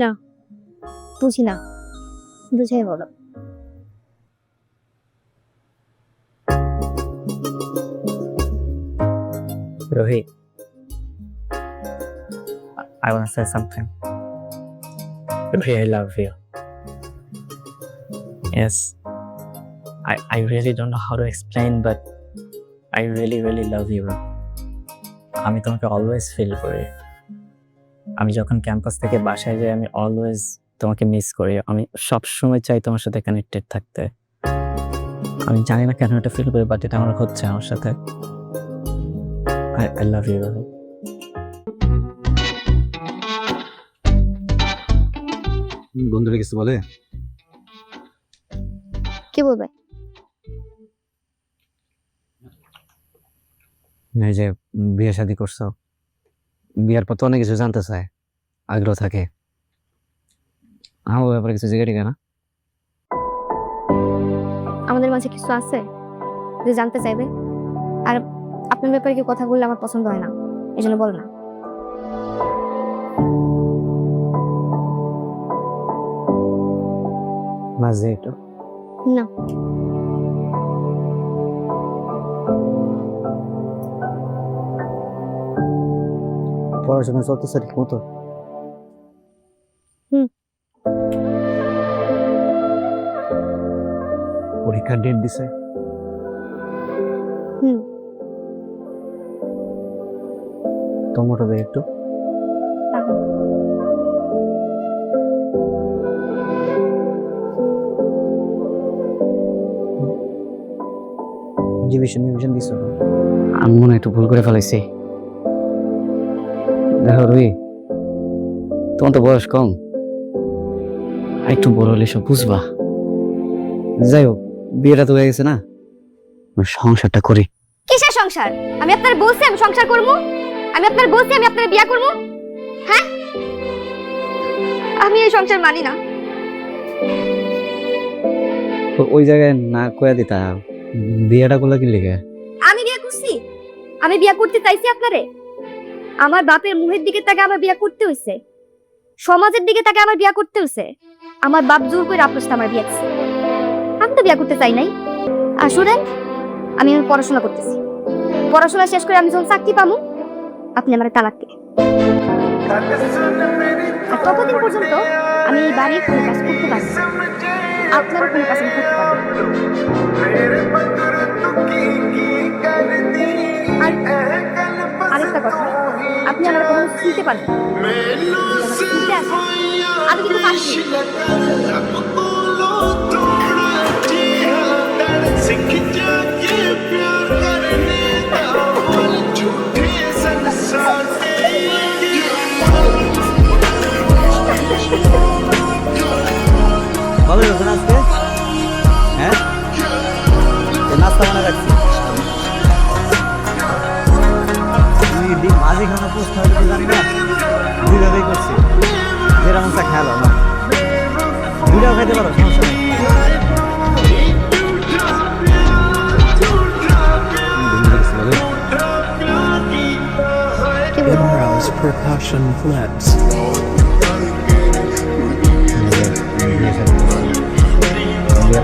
না বুঝি না বুঝাই বলো Rohit, I want to say something. Rohit, I love you. Yes, I, I really don't know how to explain, but I really, really love you. আমি তোমাকে always feel করি আমি যখন ক্যাম্পাস থেকে বাসায় যাই আমি অলওয়েজ তোমাকে মিস করি। আমি সব সময় চাই তোমার সাথে কানেক্টেড থাকতে। আমি জানি না কেন এটা ফিল করি বাট এটা আমার হচ্ছে আমার সাথে। I, I love you, Rohit. বন্ধুরা কিছু বলে? কি বলবে? এই যে বিয়ে শাদি করছ। বিয়ার পর তো অনেক কিছু জানতে চায় আগ্রহ থাকে। আমার ব্যাপারে কিছু জিজ্ঞাসা কেনা আমাদের মাঝে কিছু আছে যে জানতে চাইবে আর আপনার ব্যাপারে কি কথা বললে আমার পছন্দ হয় না এই জন্য বল না। মাঝে একটু। না। পড়াশোনা চলতেছে ঠিক মতো হুম। পরীক্ষার ডেট দিছে হুম টমেটো দে একটু তাহলে ডিভিশন ডিভিশন দিছো আমি মনে একটু ভুল করে ফেলাইছি দেখো রুই তোমার তো বয়স কম। আর একটু বড় হলে সব বুঝবা। যাই হোক বিয়েটা তো হয়ে গেছে না? সংসারটা করি। কিসের সংসার? আমি আপনার বলছি আমি সংসার করব? আমি আপনার বলছি আমি আপনার বিয়া করব? হ্যাঁ? আমি এই সংসার মানি না। ওই জায়গায় না কয়া দিতা বিয়েটা করলে কি লিখে আমি বিয়া করছি। আমি বিয়া করতে চাইছি আপনারে। আমার বাপের মুহের দিকে তাকে আমার বিয়া করতে হইছে। সমাজের দিকে তাকে আমার বিয়া করতে হইছে। আমার বাপ জোর করে আপনার আমার বিয়া দিছে আমি তো বিয়া করতে চাই নাই। আর শুনেন, আমি পড়াশোনা করতেছি। পড়াশোনা শেষ করে আমি যখন চাকরি পাবো আপনি আমার তালাক দিবেন। আর ততদিন পর্যন্ত আমি এই বাড়ির কোনো কাজ করতে। আপনারও কোনো কাজ আমি করতে আরেকটা কথা আপনি আমার কখনো শুনতে পারেন শুনতে আসে, আমি কিন্তু খাইতে পারো সমস্যা নেই Emerald's percussion flips. বিয়ে